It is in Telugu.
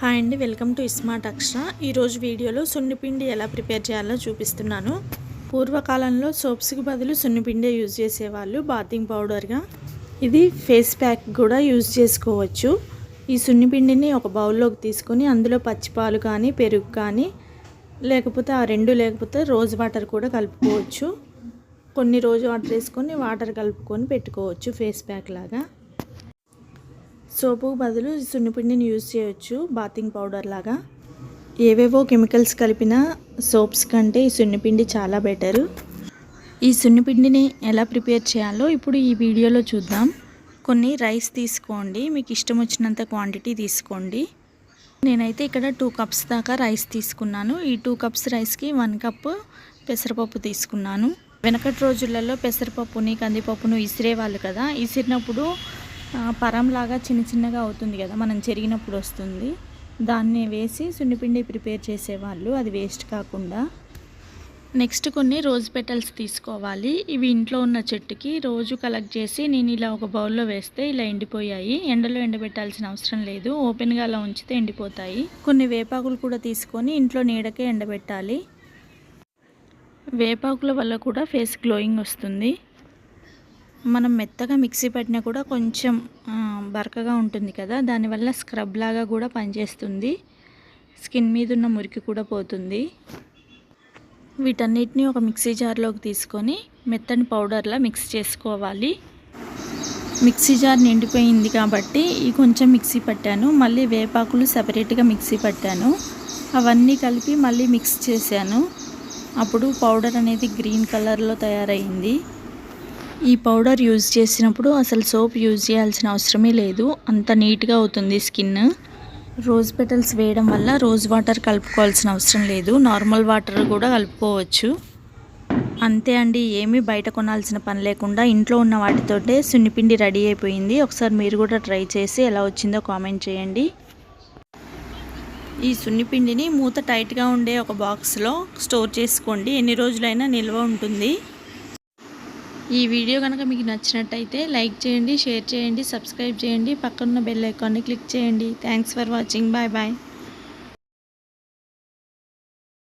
హాయ్ అండి వెల్కమ్ టు స్మార్ట్ అక్షర. ఈరోజు వీడియోలో సున్నిపిండి ఎలా ప్రిపేర్ చేయాలో చూపిస్తున్నాను. పూర్వకాలంలో సోప్స్కి బదులు సున్నిపిండి యూజ్ చేసేవాళ్ళు బాతింగ్ పౌడర్గా. ఇది ఫేస్ ప్యాక్ కూడా యూజ్ చేసుకోవచ్చు. ఈ సున్నిపిండిని ఒక బౌల్లోకి తీసుకొని అందులో పచ్చిపాలు కానీ పెరుగు కానీ లేకపోతే ఆ రెండు లేకపోతే రోజ్ వాటర్ కూడా కలుపుకోవచ్చు. కొన్ని రోజు వాటర్ వేసుకొని వాటర్ కలుపుకొని పెట్టుకోవచ్చు ఫేస్ ప్యాక్ లాగా. సోపు బదులు సున్నిపిండిని యూజ్ చేయొచ్చు బాతింగ్ పౌడర్ లాగా. ఏవేవో కెమికల్స్ కలిపిన సోప్స్ కంటే ఈ సున్నిపిండి చాలా బెటరు ఈ సున్నిపిండిని ఎలా ప్రిపేర్ చేయాలో ఇప్పుడు ఈ వీడియోలో చూద్దాం. కొన్ని రైస్ తీసుకోండి మీకు ఇష్టం వచ్చినంత క్వాంటిటీ తీసుకోండి. నేనైతే ఇక్కడ టూ కప్స్ దాకా రైస్ తీసుకున్నాను. ఈ టూ కప్స్ రైస్కి వన్ కప్ పెసరపప్పు తీసుకున్నాను. వెనకటి రోజులలో పెసరపప్పుని కందిపప్పును ఇసిరేవాళ్ళు కదా. ఇసిరినప్పుడు పరంలాగా చిన్న చిన్నగా అవుతుంది కదా మనం చెరిగినప్పుడు వస్తుంది. దాన్ని వేసి సున్నిపిండి ప్రిపేర్ చేసేవాళ్ళు అది వేస్ట్ కాకుండా. నెక్స్ట్ కొన్ని రోజ్ పెటల్స్ తీసుకోవాలి. ఇవి ఇంట్లో ఉన్న చెట్టుకి రోజు కలెక్ట్ చేసి నేను ఇలా ఒక బౌల్లో వేస్తే ఇలా ఎండిపోయాయి. ఎండలో ఎండబెట్టాల్సిన అవసరం లేదు. ఓపెన్గా అలా ఉంచితే ఎండిపోతాయి. కొన్ని వేపాకులు కూడా తీసుకొని ఇంట్లో నీడకే ఎండబెట్టాలి. వేపాకుల వల్ల కూడా ఫేస్ గ్లోయింగ్ వస్తుంది. మనం మెత్తగా మిక్సీ పట్టినా కూడా కొంచెం బరకగా ఉంటుంది కదా. దానివల్ల స్క్రబ్ లాగా కూడా పనిచేస్తుంది. స్కిన్ మీద ఉన్న మురికి కూడా పోతుంది. వీటన్నిటిని ఒక మిక్సీ జార్లోకి తీసుకొని మెత్తని పౌడర్లా మిక్స్ చేసుకోవాలి. మిక్సీ జార్ నిండిపోయింది కాబట్టి ఈ కొంచెం మిక్సీ పట్టాను. మళ్ళీ వేపాకులు సపరేట్గా మిక్సీ పట్టాను. అవన్నీ కలిపి మళ్ళీ మిక్స్ చేశాను. అప్పుడు పౌడర్ అనేది గ్రీన్ కలర్లో తయారైంది. ఈ పౌడర్ యూజ్ చేసినప్పుడు అసలు సోప్ యూజ్ చేయాల్సిన అవసరమే లేదు. అంత నీట్గా అవుతుంది స్కిన్. రోజ్ పెటల్స్ వేయడం వల్ల రోజ్ వాటర్ కలుపుకోవాల్సిన అవసరం లేదు. నార్మల్ వాటర్ కూడా కలుపుకోవచ్చు. అంతే అండి ఏమీ బయట కొనాల్సిన పని లేకుండా ఇంట్లో ఉన్న వాటితోటే సున్నిపిండి రెడీ అయిపోయింది. ఒకసారి మీరు కూడా ట్రై చేసి ఎలా వచ్చిందో కామెంట్ చేయండి. ఈ సున్నిపిండిని మూత టైట్గా ఉండే ఒక బాక్స్లో స్టోర్ చేసుకోండి. ఎన్ని రోజులైనా నిల్వ ఉంటుంది. ఈ వీడియో కనుక మీకు నచ్చినట్టయితే లైక్ చేయండి షేర్ చేయండి సబ్స్క్రైబ్ చేయండి. పక్కనున్న బెల్ ఐకాన్ని క్లిక్ చేయండి. Thanks for watching. Bye bye.